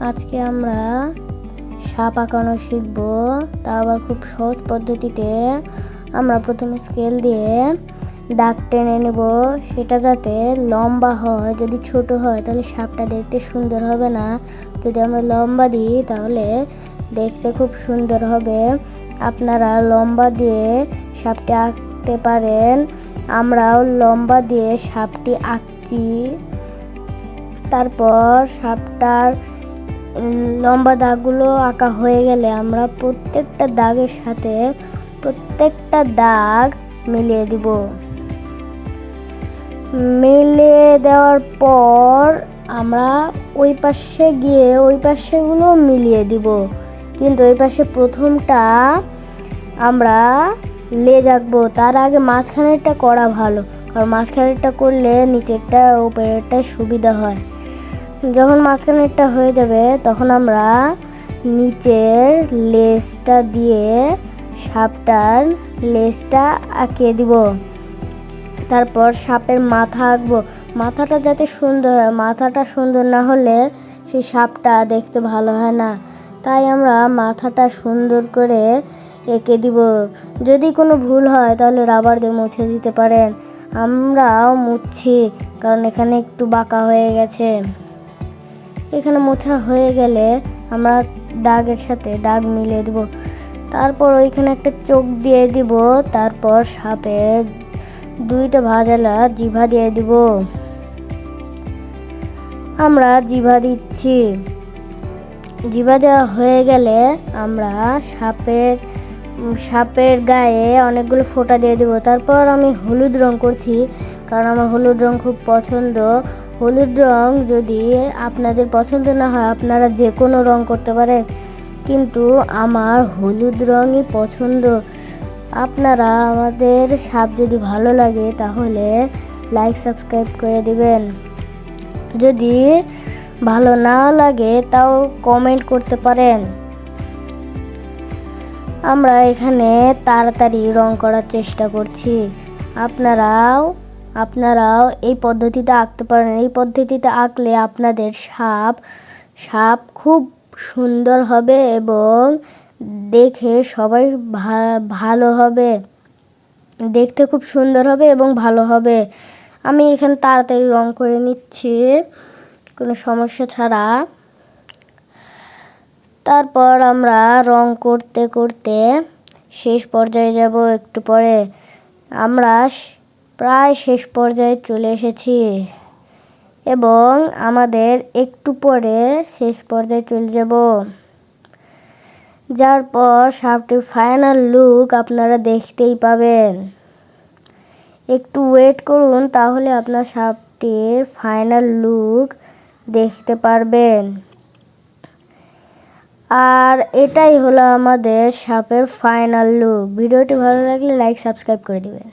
আজকে আমরা সাপ আঁকানো শিখব, তা আবার খুব সহজ পদ্ধতিতে। আমরা প্রথমে স্কেল দিয়ে দাগ টেনে নেব, সেটা যাতে লম্বা হয়। যদি ছোট হয়, তাহলে সাপটা দেখতে সুন্দর হবে না। যদি আমরা লম্বা দিই, তাহলে দেখতে খুব সুন্দর হবে। আপনারা লম্বা দিয়ে সাপটি আঁকতে পারেন। আমরাও লম্বা দিয়ে সাপটি আঁকছি। তারপর সাপটার লম্বা দাগগুলো আঁকা হয়ে গেলে আমরা প্রত্যেকটা দাগের সাথে প্রত্যেকটা দাগ মিলিয়ে দিব। মিলিয়ে দেওয়ার পর আমরা ওই পাশে গিয়ে ওই পাশেগুলো মিলিয়ে দিব। কিন্তু ওই পাশে প্রথমটা আমরা লেজ আঁকবো তার আগে মাঝখানেরটা করা ভালো। কারণ মাঝখানেরটা করলে নিচেরটা, উপরেরটা সুবিধা হয়। যখন মাঝখানেরটা হয়ে যাবে, তখন আমরা নিচের লেজটা দিয়ে সাপটার লেজটা আঁকিয়ে দিব। তারপর সাপের মাথা আঁকবো। মাথাটা যাতে সুন্দর হয়, মাথাটা সুন্দর না হলে সেই সাপটা দেখতে ভালো হয় না। তাই আমরা মাথাটা সুন্দর করে এঁকে দিব। যদি কোনো ভুল হয়, তাহলে রাবার দিয়ে মুছে দিতে পারেন। আমরাও মুছছি কারণ এখানে একটু বাঁকা হয়ে গেছে। এখানে মোছা হয়ে গেলে আমরা দাগের সাথে দাগ মিলিয়ে দিব। তারপর ওইখানে একটা চোখ দিয়ে দিব, তারপর সাপের দুইটা ভাজালা জিভা দিয়ে দিব। আমরা জিভা দিচ্ছি। জিভা দেওয়া হয়ে গেলে আমরা সাপের সাপের গায়ে অনেকগুলো ফোঁটা দিয়ে দেবো। তারপর আমি হলুদ রং করছি, কারণ আমার হলুদ রং খুব পছন্দ। হলুদ রং যদি আপনাদের পছন্দ না হয়, আপনারা যে কোনো রং করতে পারেন। কিন্তু আমার হলুদ রঙই পছন্দ। আপনারা আমাদের সাপ যদি ভালো লাগে, তাহলে লাইক সাবস্ক্রাইব করে দিবেন। যদি ভালো না লাগে, তাও কমেন্ট করতে পারেন। আমরা এখানে তাড়াতাড়ি রং করার চেষ্টা করছি। আপনারাও আপনারাও এই পদ্ধতিতে আঁকতে পারেন। এই পদ্ধতিতে আঁকলে আপনাদের সাপ সাপ খুব সুন্দর হবে এবং দেখে সবাই ভালো হবে। দেখতে খুব সুন্দর হবে এবং ভালো হবে। আমি এখানে তাড়াতাড়ি রং করে নিচ্ছি। কোনো সমস্যা ছাড়া। তারপর আমরা রং করতে করতে শেষ পর্যায়ে যাব একটু পরে। আমরা প্রায় শেষ পর্যায়ে চলে এসেছি। এবং আমাদের একটু পরে শেষ পর্যায়ে চলে যাব। যার পর সাপটির ফাইনাল লুক আপনারা দেখতেই পাবেন। একটু ওয়েট করুন, তাহলে আপনার সাপটির ফাইনাল লুক দেখতে পারবেন। আর এটাই হলো আমাদের সাপের ফাইনাল লুক ভিডিওটি ভালো লাগলে লাইক সাবস্ক্রাইব করে দিবেন।